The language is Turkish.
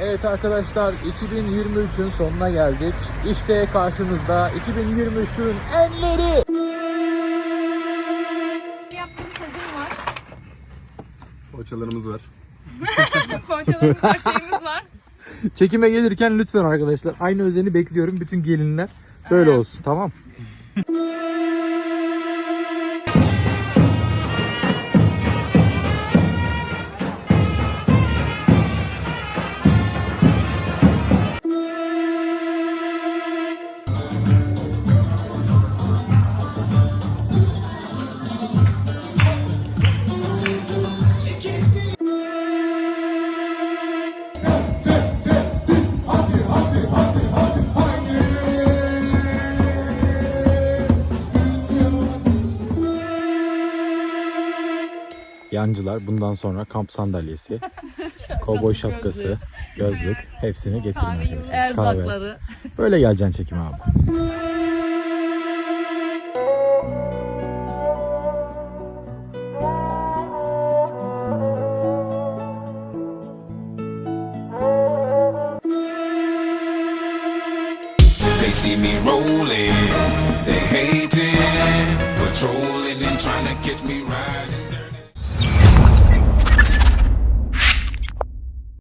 Evet arkadaşlar 2023'ün sonuna geldik. İşte karşınızda 2023'ün enleri. Yaptığım tacım var. Poğaçalarımız var. Poğaçalarımız var, şeyimiz var. Çekime gelirken lütfen arkadaşlar aynı özeni bekliyorum bütün gelinler. Böyle olsun tamam. Yancılar bundan sonra kamp sandalyesi, kovboy şapkası, gözlük hepsini getirin arkadaşlar. Erzakları. Böyle geleceksin çekime abi. See me rolling, they hating, patrolling and trying to catch me riding.